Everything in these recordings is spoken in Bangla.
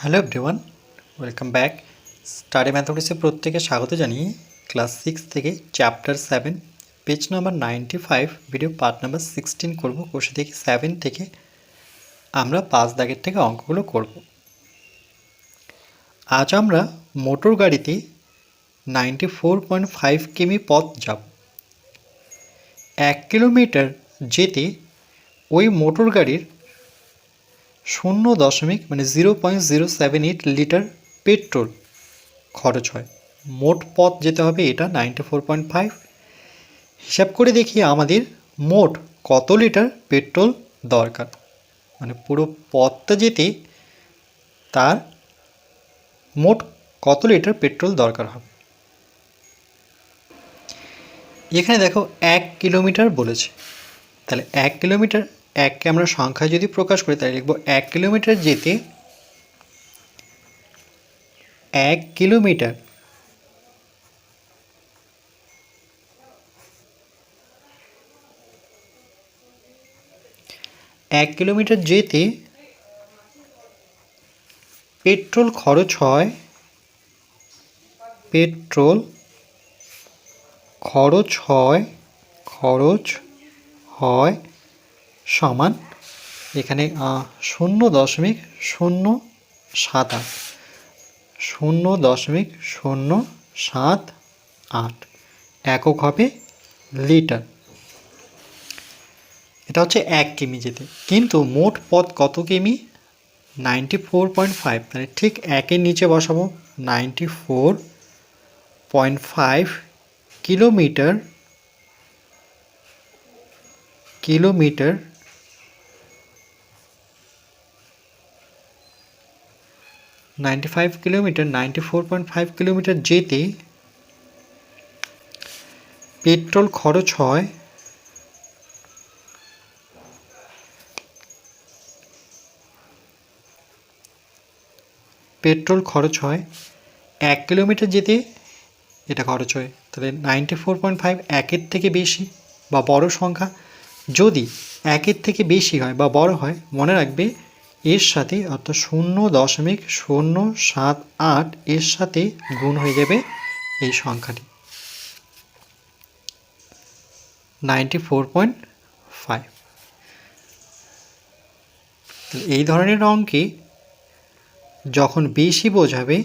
Hello everyone welcome back study ম্যাথমেটিক্সে প্রত্যেকে স্বাগত জানিয়ে ক্লাস সিক্স থেকে chapter seven page number ninety five video part number sixteen করব। কোষে থেকে সেভেন থেকে আমরা পাঁচ দাগের থেকে অঙ্কগুলো করব। আজ আমরা মোটর গাড়িতে নাইনটি ফোর পয়েন্ট ফাইভ কিমি পথ যাব। এক কিলোমিটার যেতে ওই মোটর গাড়ির শূন্য দশমিক মানে zero point zero seven eight litre petrol খরচ হয়। মোট পথ যেতে হবে এটা নাইনটি ফোর পয়েন্ট ফাইভ হিসাব করে দেখি আমাদের মোট কত লিটার পেট্রোল দরকার। মানে পুরো পথটা যেতে তার মোট কত লিটার পেট্রোল দরকার হবে। এখানে দেখো এক কিলোমিটার বলেছে। তাহলে এক কিলোমিটার এককে আমরা সংখ্যায় যদি প্রকাশ করি, তাহলে লিখব এক কিলোমিটার যেতে এক কিলোমিটার। এক কিলোমিটার যেতে পেট্রোল খরচ হয়, পেট্রোল খরচ হয় খরচ হয় সমান এখানে শূন্য দশমিক শূন্য সাত আট। শূন্য দশমিক শূন্য সাত আট। একক হবে লিটার। এটা হচ্ছে এক কিমি যেতে। কিন্তু মোট পথ কত কিমি? Ninety four point five. মানে ঠিক একের নিচে বসাবো। Ninety four point five kilometre kilometre ninety five kilometre ninety four point five kilometre যেতে পেট্রোল খরচ হয় পেট্রোল খরচ হয় এক কিলোমিটার যেতে এটা খরচ হয়। তাহলে নাইনটি ফোর পয়েন্ট ফাইভ একের থেকে বেশি বা বড় সংখ্যা যদি একের থেকে বেশি হয় বা বড় হয়, মনে রাখবে এর সাথে অর্থাৎ শূন্য দশমিক শূন্য সাত আট এর সাথে গুণ হয়ে যাবে এই সংখ্যাটি। নাইনটি ফোর পয়েন্ট ফাইভ এই ধরনের অঙ্কে যখন বেশি বোঝাবে,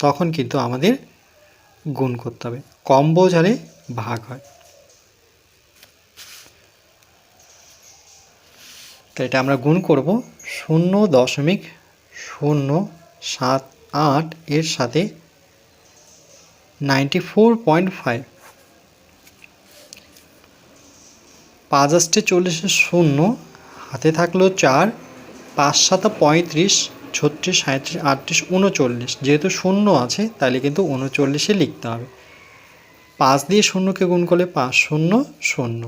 তখন কিন্তু আমাদের গুণ করতে হবে। কম বোঝালে ভাগ হয়। তো এটা আমরা গুণ করব। শূন্য দশমিক শূন্য সাত আট এর সাথে নাইনটি ফোর পয়েন্ট ফাইভ পাঁচ আষ্টে চল্লিশের শূন্য, হাতে থাকল চার, পাঁচ সাতা পঁয়ত্রিশ, ছত্রিশ সাঁত্রিশ আটত্রিশ উনচল্লিশ যেহেতু শূন্য আছে, তাহলে কিন্তু উনচল্লিশে লিখতে হবে। পাঁচ দিয়ে শূন্যকে গুণ করলে পাঁচ, শূন্য শূন্য।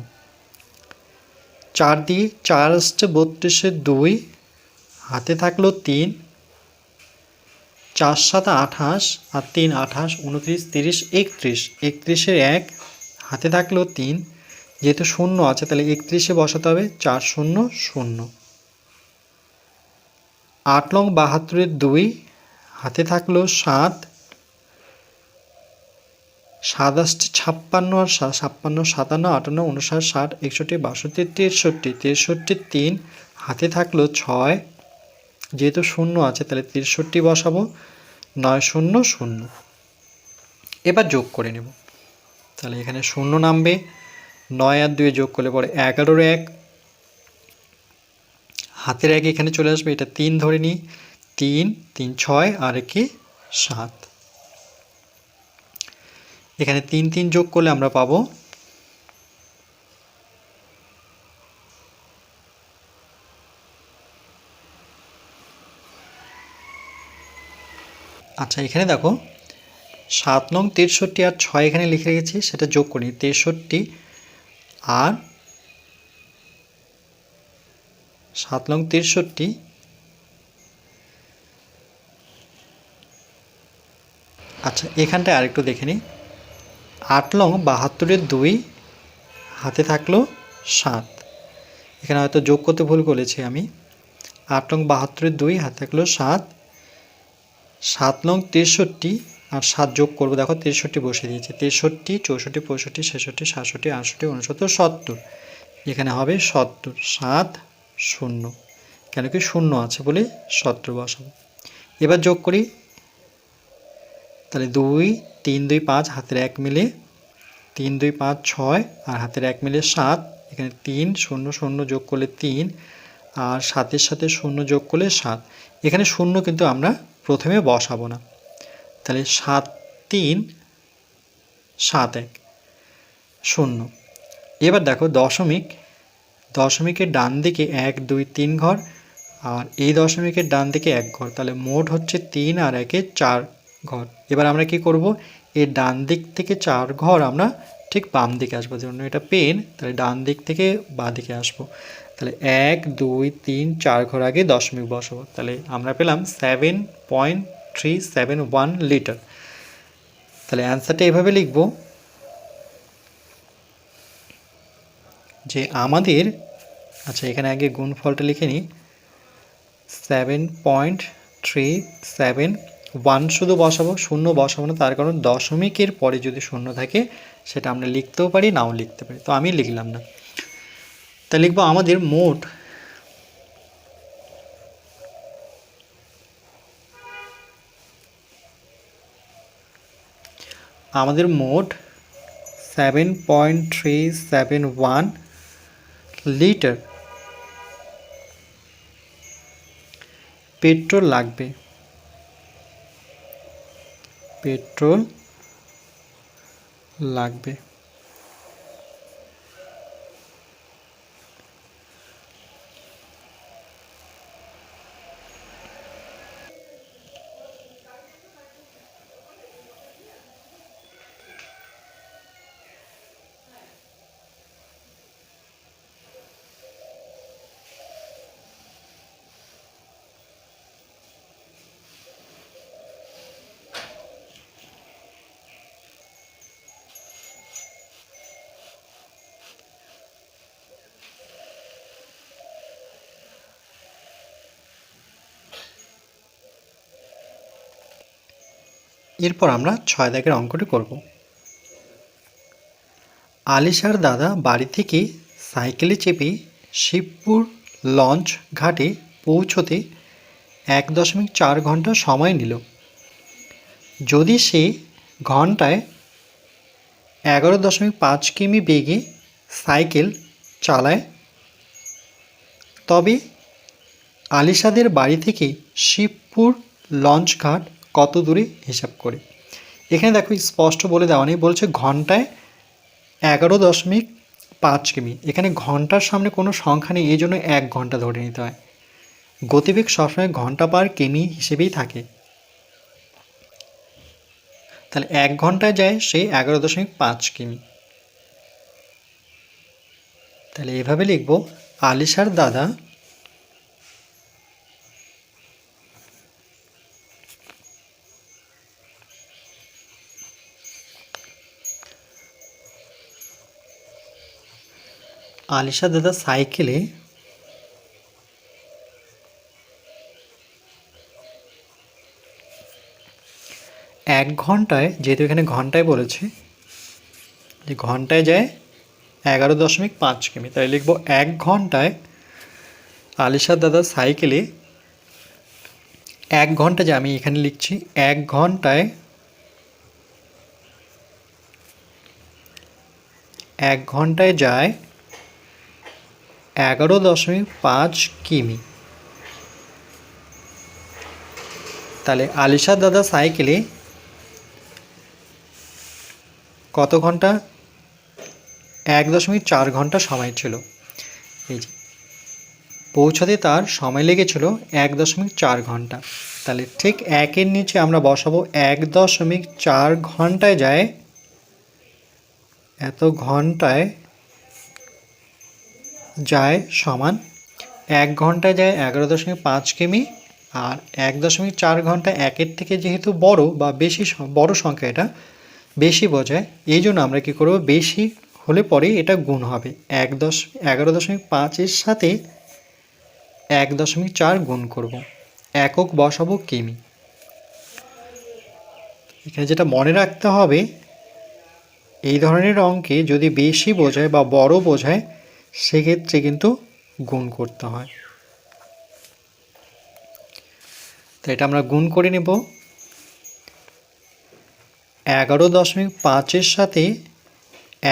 চার দিয়ে চার আসছে বত্রিশে দুই হাতে থাকল তিন, চার সাত আঠাশ আর তিন আঠাশ, উনত্রিশ, তিরিশ, একত্রিশ। একত্রিশের এক, হাতে থাকল তিন, যেহেতু শূন্য আছে, তাহলে একত্রিশে বসাতে হবে, চার শূন্য শূন্য। আট লং বাহাত্তরের দুই, হাতে থাকল সাত সাত আসছে ছাপ্পান্ন আর ছাপ্পান্ন, সাতান্ন, আটান্ন, উনষাট, ষাট, একষট্টি, বাষট্টি, তেষট্টি তেষট্টি তিন, হাতে থাকল ছয় যেহেতু শূন্য আছে, তাহলে তেষট্টি বসাবো, নয় শূন্য শূন্য। এবার যোগ করে নেব। তাহলে এখানে শূন্য নামবে, নয় আর দুয়ে যোগ করলে পরে এগারোর এক। হাতের এক এখানে চলে আসবে, এটা তিন ধরে নিই, তিন তিন, ছয়, আর একে সাত। এখানে তিন তিন যোগ করলে আমরা পাবো আচ্ছা এখানে দেখো, সাত নং তেষট্টি আর ছয় এখানে লিখে রেখেছি, সেটা যোগ করি, তেষট্টি আর সাত নং তেষট্টি আচ্ছা এখানটায় আরেকটু দেখে নিই, আট লং বাহাত্তরের দুই, হাতে থাকল সাত। এখানে হয়তো যোগ করতে ভুল করেছি আমি। আট লং বাহাত্তরের দুই, হাতে থাকল সাত। সাত নং তেষট্টি আর সাত যোগ করব, দেখো তেষট্টি বসে দিয়েছে। তেষট্টি, চৌষট্টি, পঁয়ষট্টি, ছেষট্টি, সাতষট্টি, আটষট্টি উনসত্তর সত্তর। এখানে হবে সত্তর, সাত, শূন্য। কেন কি শূন্য আছে বলে সত্তর বসাবো। এবার যোগ করি। তাহলে দুই, তিন, দুই, পাঁচ, হাতের এক মিলে তিন, দুই, পাঁচ, ছয় আর হাতের এক মিলে সাত। এখানে তিন, শূন্য শূন্য যোগ করলে তিন আর সাতের সাথে শূন্য যোগ করলে সাত। এখানে শূন্য কিন্তু আমরা প্রথমে বসাবো না। তাহলে সাত তিন, সাত এক, শূন্য। এবার দেখো দশমিক, দশমিকের ডান দিকে এক, দুই, তিন ঘর আর এই দশমিকের ডান দিকে এক ঘর। তাহলে মোট হচ্ছে তিন আর একে চার ঘর। এবার আমরা কি করব? এর ডান দিক থেকে চার ঘর আমরা ঠিক বাম দিকে আসব। জন্য এটা পেন, তাহলে ডান দিক থেকে বাঁ দিকে আসব। তাহলে এক, দুই, তিন, চার ঘর আগে দশমিক বসাবো। তাহলে আমরা পেলাম seven point three seven one litre তাহলে অ্যান্সারটা এভাবে লিখব যে আমাদের আচ্ছা এখানে আগে গুণফলটা লিখে নিই seven point three seven one শুধু বসাবো, শূন্য বসাবো না, তার কারণ দশমিকের পরে যদি শূন্য থাকে, সেটা আমরা লিখতেও পারি, নাও লিখতে পারি। তো আমি লিখলাম না। তা লিখব আমাদের মোট আমাদের মোট seven point three seven one litre petrol লাগবে। পেট্রোল লাগবে। এরপর আমরা ছয় দাগের অঙ্কটি করব। আলিশার দাদা বাড়ি থেকে সাইকেলে চেপে শিবপুর লঞ্চ ঘাটে পৌঁছতে এক দশমিক চার ঘণ্টা সময় নিল। যদি সে ঘন্টায় এগারো দশমিক পাঁচ কিমি বেগে সাইকেল চালায়, তবে আলিশাদের বাড়ি থেকে শিবপুর লঞ্চ ঘাট কত দূরে হিসাব করে। এখানে দেখো স্পষ্ট বলে দেওয়া নেই, বলছে ঘন্টায় এগারো দশমিক পাঁচ কিমি। এখানে ঘণ্টার সামনে কোনো সংখ্যা নেই, এই জন্য এক ঘণ্টা ধরে নিতে হয়। গতিবেগ সবসময় ঘণ্টা পার কিমি হিসেবেই থাকে। তাহলে এক ঘন্টায় যায় সে এগারো দশমিক পাঁচ কিমি। তাহলে এভাবে লিখব, আলিশার দাদা আলিশা দাদা সাইকেলে এক ঘন্টায়, যেহেতু এখানে ঘন্টায় বলেছে, যে ঘন্টায় যায় এগারো দশমিক পাঁচ কিমি, তাই লিখব এক ঘন্টায় আলিশার দাদা সাইকেলে এক ঘণ্টা যে আমি এখানে লিখছি এক ঘন্টায় এক ঘন্টায় যায় এগারো দশমিক পাঁচ কিমি। তাহলে আলিশার দাদা সাইকেলে কত ঘণ্টা? এক দশমিক চার ঘণ্টা সময় ছিল। এই যে, পৌঁছাতে তার সময় লেগেছিল এক দশমিক চার ঘণ্টা। তাহলে ঠিক একের নিচে আমরা বসাবো এক দশমিক চার ঘন্টায় যায়, এত ঘন্টায় যায় সমান এক ঘন্টায় যায় এগারো দশমিক পাঁচ কিমি আর এক দশমিক চার ঘণ্টা একের থেকে যেহেতু বড় বা বেশি বড় সংখ্যা এটা, বেশি বোঝায়, এই জন্য আমরা কী করব? বেশি হলে পরে এটা গুণ হবে। এক দশ, এগারো দশমিক পাঁচের সাথে এক দশমিক চার গুণ করব। একক বসাবো কিমি। এখানে যেটা মনে রাখতে হবে, এই ধরনের অঙ্কে যদি বেশি বোঝায় বা বড় বোঝায় সেক্ষেত্রে কিন্তু গুণ করতে হয়। তো এটা আমরা গুণ করে নেব। এগারো দশমিক পাঁচের সাথে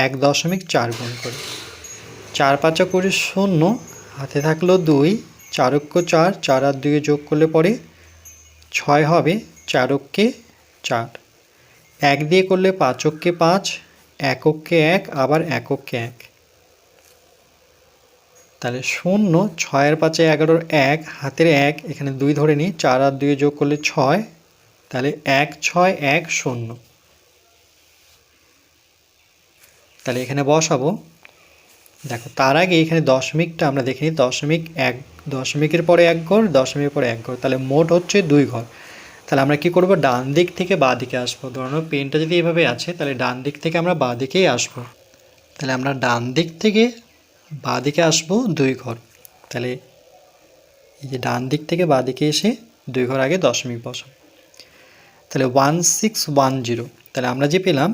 এক দশমিক চার গুণ করে। চার পাঁচা করে শূন্য, হাতে থাকল দুই চারক্য চার চার আর দুয়ে যোগ করলে পরে ছয় হবে চারককে চার। এক দিয়ে করলে পাঁচককে পাঁচ একককে এক, আবার একককে এক। তাহলে শূন্য, ছয়ের পাঁচে এগারোর এক, হাতের এক, এখানে দুই ধরে নিই, চার আর দুয়ে যোগ করলে ছয়, তাহলে এক, ছয়, এক, শূন্য। তাহলে এখানে বসাবো। দেখো, তার আগে এখানে দশমিকটা আমরা দেখে নিই, দশমিক এক, দশমিকের পরে এক ঘর, দশমিকের পরে এক ঘর, তাহলে মোট হচ্ছে দুই ঘর। তাহলে আমরা কি করব? ডান দিক থেকে বাঁ দিকে আসব। ধরো পেনটা যদি এভাবে আছে, তাহলে ডান দিক থেকে আমরা বাঁ দিকেই আসব। তাহলে আমরা ডান দিক থেকে বাঁ দিকে আসব দুই ঘর। তাহলে এই যে ডান দিক থেকে বাঁ দিকে এসে দুই ঘর আগে দশমিক বসাবো। তাহলে ওয়ান সিক্স ওয়ান জিরো। তাহলে আমরা যে পেলাম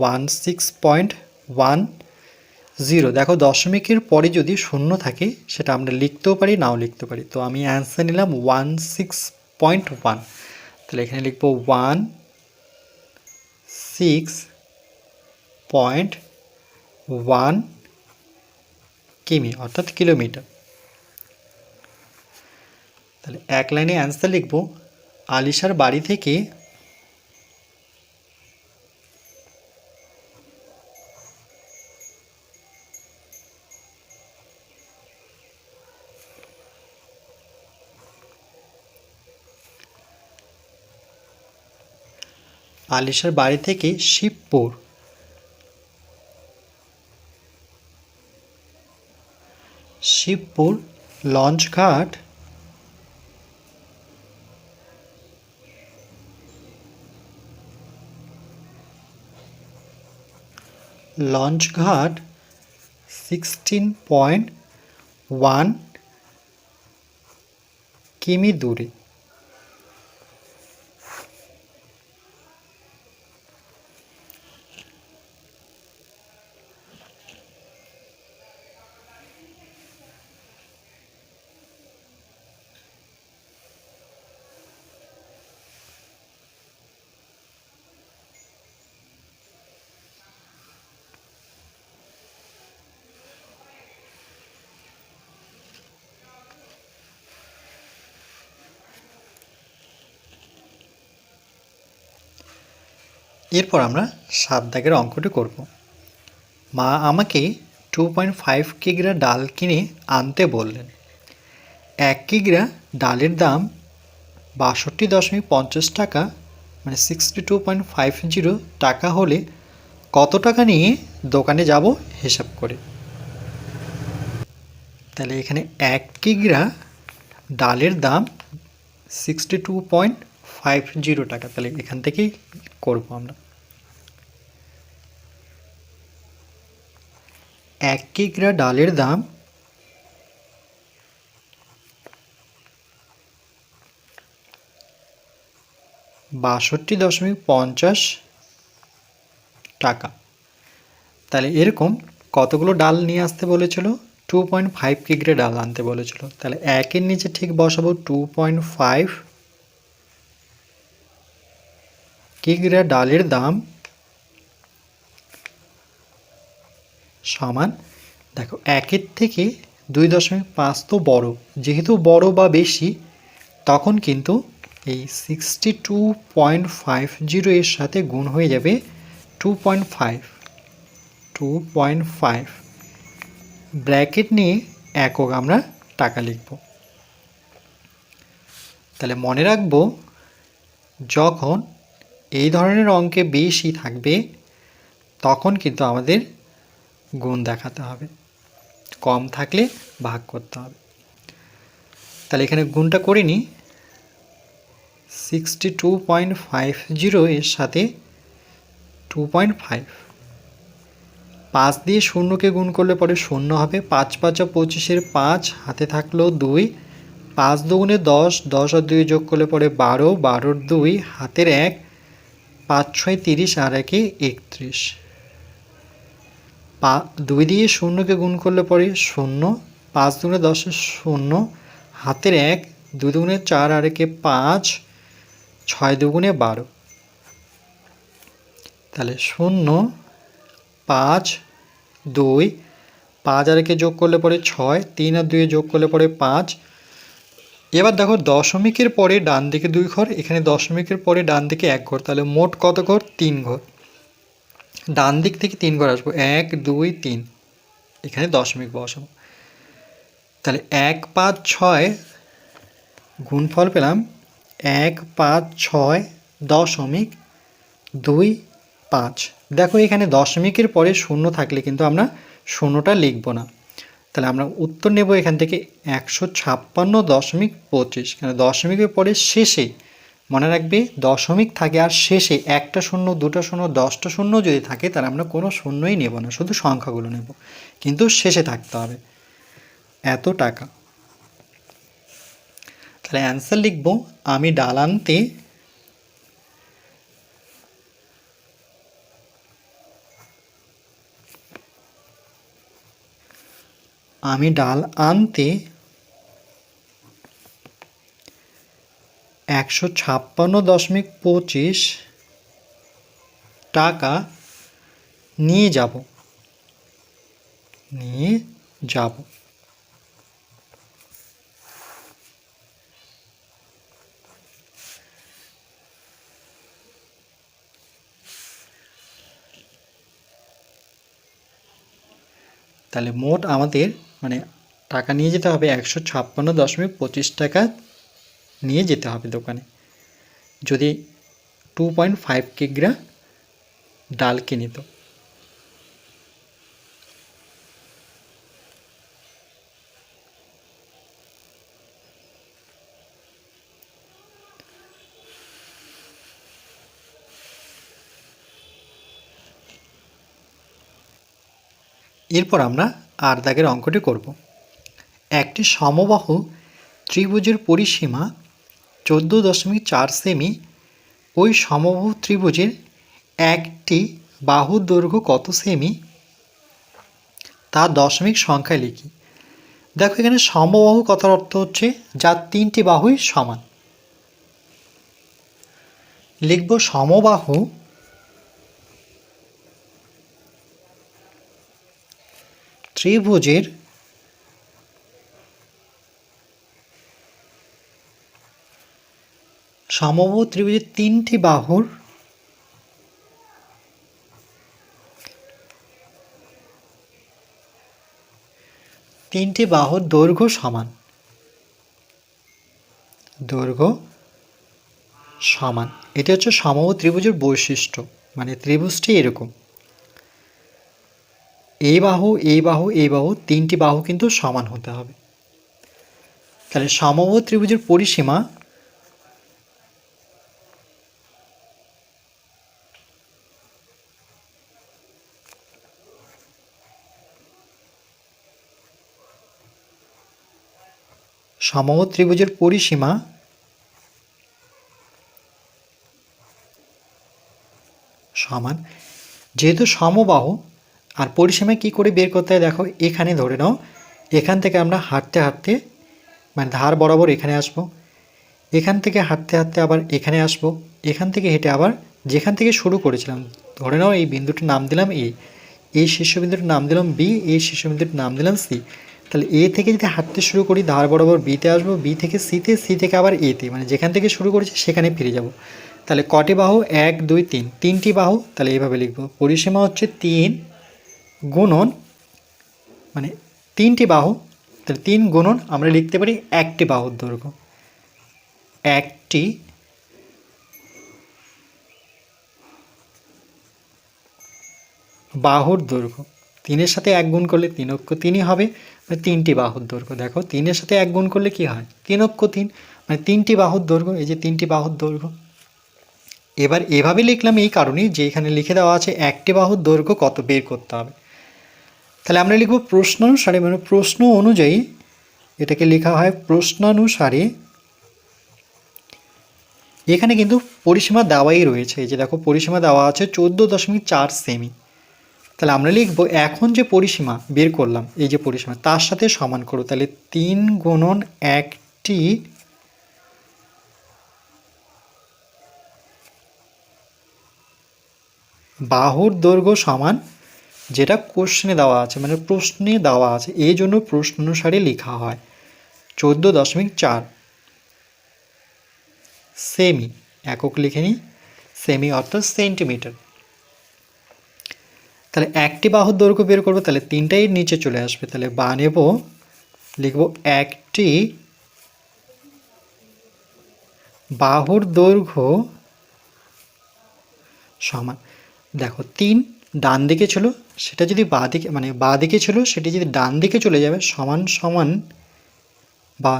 one six point one zero. দেখো দশমিকের পরে যদি শূন্য থাকে, সেটা আমরা লিখতেও পারি, নাও লিখতে পারি। তো আমি অ্যান্সার নিলাম ওয়ান সিক্স পয়েন্ট ওয়ান। তাহলে এখানে লিখব ওয়ান সিক্স পয়েন্ট ওয়ান কিমি, অর্থাৎ কিলোমিটার। তাহলে এক লাইনে অ্যান্সার লিখব, আলিশার বাড়ি থেকে আলিশার বাড়ি থেকে শিবপুর। শিবপুর লঞ্চঘাট লঞ্চঘাট সিক্সটিন পয়েন্ট ওয়ান কিমি দূরে। এরপর আমরা সাত দাগের অঙ্কটি করব। মা আমাকে টু পয়েন্ট ফাইভ কিগ্রা ডাল কিনে আনতে বললেন। এক কিগ্রা ডালের দাম বাষট্টি দশমিক পঞ্চাশ টাকা মানে sixty two point five zero টাকা হলে কত টাকা নিয়ে দোকানে যাব হিসাব করে। তাহলে এখানে এক কিগ্রা ডালের দাম sixty two point five zero টাকা। তাহলে এখান থেকেই করব আমরা। এক কিগ্রা ডালের দাম বাষট্টি দশমিক পঞ্চাশ টাকা। তাহলে এরকম কতগুলো ডাল নিয়ে আসতে বলেছিল? টু পয়েন্ট ফাইভ কিগ্রে ডাল আনতে বলেছিল। তাহলে একের নিচে ঠিক বসাবো টু পয়েন্ট ফাইভ কিগ্রা ডালের দাম সমান, দেখো, একের থেকে দুই দশমিক পাঁচ তো বড়। যেহেতু বড় বা বেশি, তখন কিন্তু এই sixty two point five zero এর সাথে গুণ হয়ে যাবে two point five two point five bracket নিয়ে একক আমরা টাকা লিখব। তাহলে মনে রাখব, যখন এই ধরনের অঙ্কে বেশি থাকবে, তখন কিন্তু আমাদের গুণ দেখাতে হবে। কম থাকলে ভাগ করতে হবে। তাহলে এখানে গুণটা করে নিই। Sixty two point five zero এর সাথে টু পয়েন্ট ফাইভ পাঁচ দিয়ে শূন্যকে গুণ করলে পরে শূন্য হবে। পাঁচ পাঁচা পঁচিশের পাঁচ হাতে থাকল দুই। পাঁচ দুগুণে দশ দশ আর দুই যোগ করলে পরে বারো, বারোর দুই, হাতের এক। পাঁচ ছয় তিরিশ আর একে একত্রিশ। পা দুই দিয়ে শূন্যকে গুণ করলে পরে শূন্য, পাঁচ দুগুণে দশে শূন্য, হাতের এক, দুই দুগুণে চার আর একে পাঁচ, ছয় দুগুণে বারো। তাহলে শূন্য, পাঁচ, দুই, পাঁচ আর একে যোগ করলে পরে ছয়, তিন আর দুয়ে যোগ করলে পরে পাঁচ এবার দেখো দশমিকের পরে ডান দিকে দুই ঘর, এখানে দশমিকের পরে ডান দিকে এক ঘর, তাহলে মোট কত ঘর? তিন ঘর। ডান দিক থেকে তিন ঘর আসব, এক, দুই, তিন। এখানে দশমিক বসাবো। তাহলে এক পাঁচ ছয় গুণফল পেলাম এক পাঁচ ছয় দশমিক দুই পাঁচ। দেখো এখানে দশমিকের পরে শূন্য থাকলে কিন্তু আমরা শূন্যটা লিখব না। তাহলে আমরা উত্তর নেব এখান থেকে একশো ছাপ্পান্ন দশমিক পঁচিশ। কেন দশমিকের পরে শেষে মনে রাখবে, দশমিক থাকে আর শেষে একটা শূন্য, দুটো শূন্য, দশটা শূন্য যদি থাকে তাহলে আমরা কোনো শূন্যই নেব না, শুধু সংখ্যাগুলো নেব। কিন্তু শেষে থাকতে হবে। এত টাকা। তাহলে অ্যান্সার লিখব, আমি ডাল আনতে আমি ডাল আনতে একশো ছাপ্পান্ন দশমিক পঁচিশ টাকা নিয়ে যাব। নিয়ে যাব। তাহলে মোট আমাদের মানে টাকা নিয়ে যেতে হবে একশো ছাপ্পান্ন দশমিক পঁচিশ টাকা নিয়ে যেতে হবে দোকানে। যদি টু পয়েন্ট ফাইভ কিগ্রা ডাল কিনি তো। এরপর আমরা আর দাগের অঙ্কটি করব। একটি সমবাহু ত্রিভুজের পরিসীমা চোদ্দ দশমিক চার সেমি, ওই সমবাহু ত্রিভুজের একটি বাহুর দৈর্ঘ্য কত সেমি? তা দশমিক সংখ্যায় লিখি। দেখো এখানে সমবাহু কথার অর্থ হচ্ছে যার তিনটি বাহুই সমান। লিখব সমবাহু ত্রিভুজের সমবাহু ত্রিভুজের তিনটি বাহুর তিনটি বাহুর দৈর্ঘ্য সমান। দৈর্ঘ্য সমান। এটা হচ্ছে সমবাহু ত্রিভুজের বৈশিষ্ট্য মানে ত্রিভুজটি এরকম। এই বাহু এই বাহু এই বাহু, তিনটি বাহু কিন্তু সমান হতে হবে। তাহলে সমবাহু ত্রিভুজের পরিসীমা সমবাহু ত্রিভুজের পরিসীমা সমান। যেহেতু সমবাহু আর পরিসীমা কি করে বের করতে হয় দেখো, এখানে ধরে নাও, এখান থেকে আমরা হাঁটতে হাঁটতে মানে ধার বরাবর এখানে আসব, এখান থেকে হাঁটতে হাঁটতে আবার এখানে আসব, এখান থেকে হেঁটে আবার যেখান থেকে শুরু করেছিলাম, ধরে নাও এই বিন্দুটির নাম দিলাম এ এই শীর্ষবিন্দুটির নাম দিলাম বি এই শীর্ষবিন্দুটির নাম দিলাম সি তাহলে এ থেকে যদি হাঁটতে শুরু করি, ধার বরাবর বিতে আসব বি থেকে সিতে সি থেকে আবার এতে মানে যেখান থেকে শুরু করেছি সেখানে ফিরে যাব, তাহলে কটি বাহু? এক, দুই, তিন, তিনটি বাহু, তাহলে এইভাবে লিখব পরিসীমা হচ্ছে তিন গুণন মানে তিনটি বাহু, তাহলে তিন গুণন আমরা লিখতে পারি একটি বাহুর দৈর্ঘ্য। একটি বাহুর দৈর্ঘ্য। তিনের সাথে এক গুণ করলে তিন অক্ষ তিনই হবে মানে তিনটি বাহুর দৈর্ঘ্য। দেখো, তিনের সাথে এক গুণ করলে কি হয়? তিন অক্ষ তিন। মানে তিনটি বাহুর দৈর্ঘ্য, এই যে তিনটি বাহুর দৈর্ঘ্য। এবার এভাবে লিখলাম এই কারণেই যে এখানে লিখে দেওয়া আছে একটি বাহুর দৈর্ঘ্য কত বের করতে হবে। তাহলে আমরা লিখব প্রশ্নানুসারে মানে প্রশ্ন অনুযায়ী এটাকে লেখা হয় প্রশ্নানুসারে। এখানে কিন্তু পরিসীমা দেওয়াই রয়েছে। যে দেখো, পরিসীমা দেওয়া আছে চোদ্দ দশমিক চার সেমি। তাহলে আমরা লিখব এখন যে পরিসীমা বের করলাম, এই যে পরিসীমা, তার সাথে সমান করো। তাহলে তিন গুণন একটি বাহুর দৈর্ঘ্য সমান যেটা কোশ্চেনে দেওয়া আছে মানে প্রশ্নে দেওয়া আছে, এই জন্য প্রশ্ন অনুসারে লেখা হয়। চোদ্দ দশমিক চার। সেমি একক লিখে নিই। সেমি অর্থাৎ সেন্টিমিটার তাহলে একটি বাহুর দৈর্ঘ্য বের করব, তাহলে তিনটাই নিচে চলে আসবে। তাহলে বা নেব, লিখব একটি বাহুর দৈর্ঘ্য সমান। দেখো, তিন ডান দিকে ছিল সেটা যদি বাঁ দিকে মানে বাঁ দিকে ছিল, সেটি যদি ডান দিকে চলে যাবে, সমান সমান বা,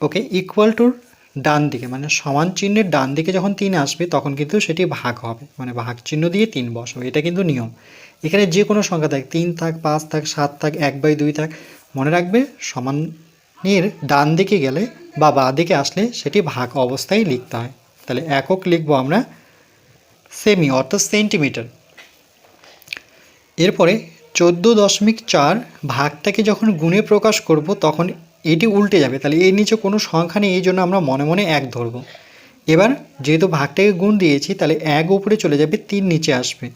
ওকে ইকুয়াল টুর ডান দিকে মানে সমান চিহ্নের ডান দিকে যখন তিন আসবে, তখন কিন্তু সেটি ভাগ হবে মানে ভাগ চিহ্ন দিয়ে তিন বসাবে, এটা কিন্তু নিয়ম। এখানে যে কোনো সংখ্যা থাক, তিন থাক, পাঁচ থাক, সাত থাক, এক বাই দুই থাক, মনে রাখবে সমানের ডান দিকে গেলে বা বাঁ দিকে আসলে সেটি ভাগ অবস্থায় লিখতে হয়। তাহলে একক লিখব আমরা সেমি অর্থাৎ সেন্টিমিটার এরপরে চোদ্দ দশমিক চার ভাগটাকে যখন গুণে প্রকাশ করব, তখন এটি উল্টে যাবে। তাহলে এর নিচে কোনো সংখ্যা নেই, এই জন্য আমরা মনে মনে এক ধরব। এবার যেহেতু ভাগটাকে গুণ দিয়েছি, তাহলে এক উপরে চলে যাবে, তিন নিচে আসবে।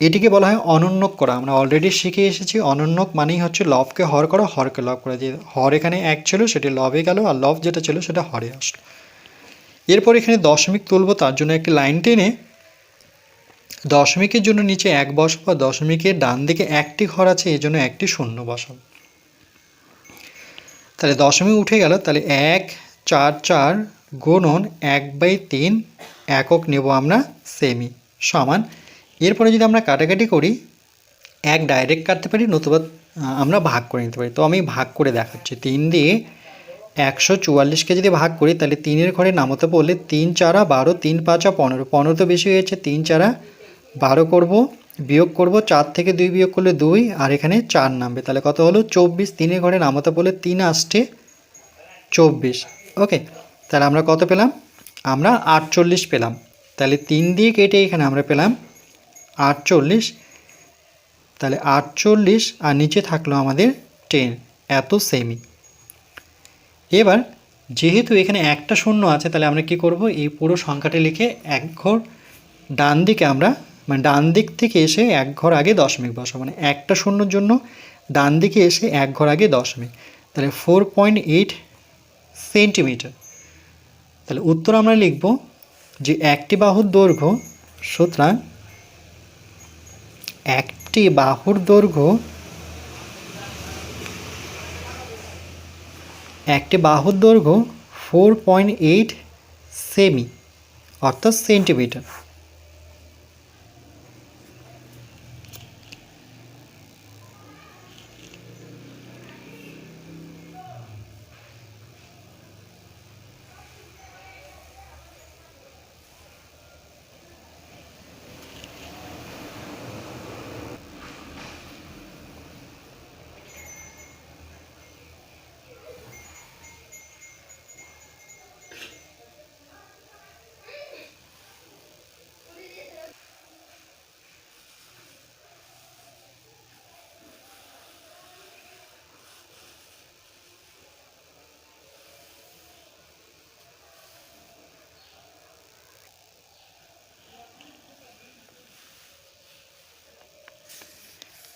এটিকে বলা হয় অনন্যক করা। আমরা অলরেডি শিখে এসেছি, অনন্যক মানেই হচ্ছে লভকে হর করা, হরকে লভ করা। যে হর এখানে এক ছিল, সেটি লভে গেল, আর লভ যেটা ছিল, সেটা হরে আসলো। এরপর এখানে দশমিক তুলব, তার জন্য একটি লাইন টেনে দশমিকের জন্য নিচে এক বসাবো আর দশমিকের ডান দিকে একটি ঘর আছে এই জন্য একটি শূন্য বসাবো তাহলে দশমিক উঠে গেল, তাহলে এক, চার চার গুণন এক বাই তিন একক নেব আমরা সেমি সমান। এরপরে যদি আমরা কাটাকাটি করি, এক ডাইরেক্ট কাটতে পারি নতুবা আমরা ভাগ করে নিতে পারি। তো আমি ভাগ করে দেখাচ্ছি। তিন দিয়ে একশো চুয়াল্লিশকে যদি ভাগ করি, তাহলে তিনের ঘরে নামতে বললে তিন চারা বারো, তিন পাঁচা পনেরো। পনেরো তো বেশি হয়েছে, তিন চারা বারো করব, বিয়োগ করব, চার থেকে দুই বিয়োগ করলে দুই, আর এখানে চার নামবে। তাহলে কত হলো? চব্বিশ তিনের ঘরে নামতে বলে তিন আসছে চব্বিশ। ওকে, তাহলে আমরা কত পেলাম? আমরা আটচল্লিশ পেলাম। তাহলে তিন দিয়ে কেটে এখানে আমরা পেলাম আটচল্লিশ। তাহলে আটচল্লিশ, আর নিচে থাকল আমাদের টেন, এত সেমি এবার যেহেতু এখানে একটা শূন্য আছে, তাহলে আমরা কি করব? এই পুরো সংখ্যাটি লিখে এক ঘর ডান দিকে আমরা মানে ডান দিক থেকে এসে এক ঘর আগে দশমিক বসাবো মানে একটা শূন্যর জন্য ডান দিকে এসে এক ঘর আগে দশমিক। তাহলে ফোর পয়েন্ট এইট সেন্টিমিটার তাহলে উত্তর আমরা লিখব যে একটি বাহুর দৈর্ঘ্য, সুতরাং একটি বাহুর দৈর্ঘ্য, একটি বাহুর দৈর্ঘ্য ফোর পয়েন্ট এইট সেমি অর্থাৎ সেন্টিমিটার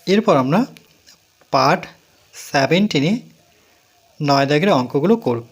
এরপর আমরা পার্ট সেভেন্টিনে নয় দাগের অঙ্কগুলো করব।